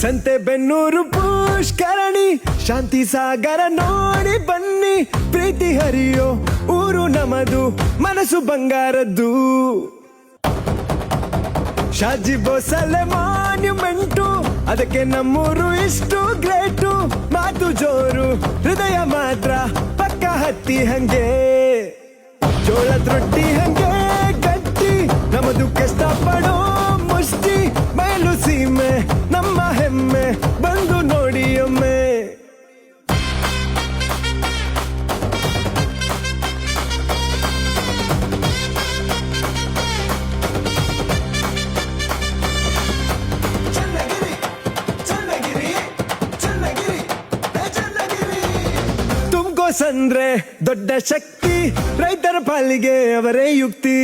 ಸಂತೆ ಬೆನ್ನೂರು ಪುಷ್ಕರಣಿ, ಶಾಂತಿ ಸಾಗರ ನೋಡಿ ಬನ್ನಿ, ಪ್ರೀತಿ ಹರಿಯೋ ಊರು ನಮದು, ಮನಸ್ಸು ಬಂಗಾರದ್ದು. ಶಾಜಿ ಬೋಸಲೆ ಮಾನ್ಯುಮೆಂಟು, ಅದಕ್ಕೆ ನಮ್ಮೂರು ಇಷ್ಟು ಗ್ರೇಟು. ಮಾತು ಜೋರು, ಹೃದಯ ಮಾತ್ರ ಪಕ್ಕ ಹತ್ತಿ ಹಂಗೆ. ಜೋಳದ ರೊಟ್ಟಿ ಹಂಗೆ ಗಟ್ಟಿ, ನಮ್ಮದು ಕಷ್ಟ ಪಡೋ ಮುಷ್ಟಿ ಬಯಲು ಸೀಮೆ. ನಮ್ಮ ಹೆಮ್ಮೆ ಬಂದು ನೋಡಿ ಒಮ್ಮೆ. ಚನ್ನಗಿರಿ ಚನ್ನಗಿರಿ ಚನ್ನಗಿರಿ ಚನ್ನಗಿರಿ. ತುಮಕೋ ಸಂದ್ರೆ ದೊಡ್ಡ ಶಕ್ತಿ ರೈತರ ಪಾಲಿಗೆ ಅವರೇ ಯುಕ್ತಿ.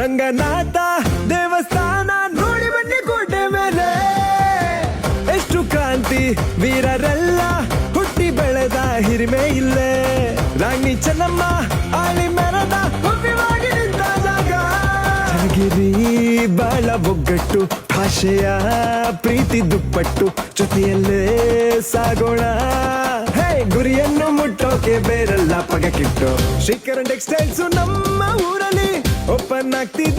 ರಂಗನಾಥ ದೇವಸ್ಥಾನ ಕ್ರಾಂತಿ ವೀರರೆಲ್ಲ ಹುಟ್ಟಿ ಬೆಳೆದ ಹಿರಿಮೆ ಇಲ್ಲೇ. ರಾಣಿ ಚೆನ್ನಮ್ಮ ಆಳಿ ಮೆರದ ಗಿರಿ ಬಾಳ ಒಗ್ಗಟ್ಟು, ಭಾಷೆಯ ಪ್ರೀತಿ ದುಪ್ಪಟ್ಟು, ಜೊತೆಯಲ್ಲೇ ಸಾಗೋಣ. ಹೇ, ಗುರಿಯನ್ನು ಮುಟ್ಟೋಕೆ ಬೇರೆಲ್ಲ ಪಗಕಿಟ್ಟು ಶ್ರೀಕರಣ್ ಟೆಕ್ಸ್ಟೈಲ್ಸ್ ನಮ್ಮ ಊರಲ್ಲಿ ಓಪನ್ ಆಗ್ತಿದೆ.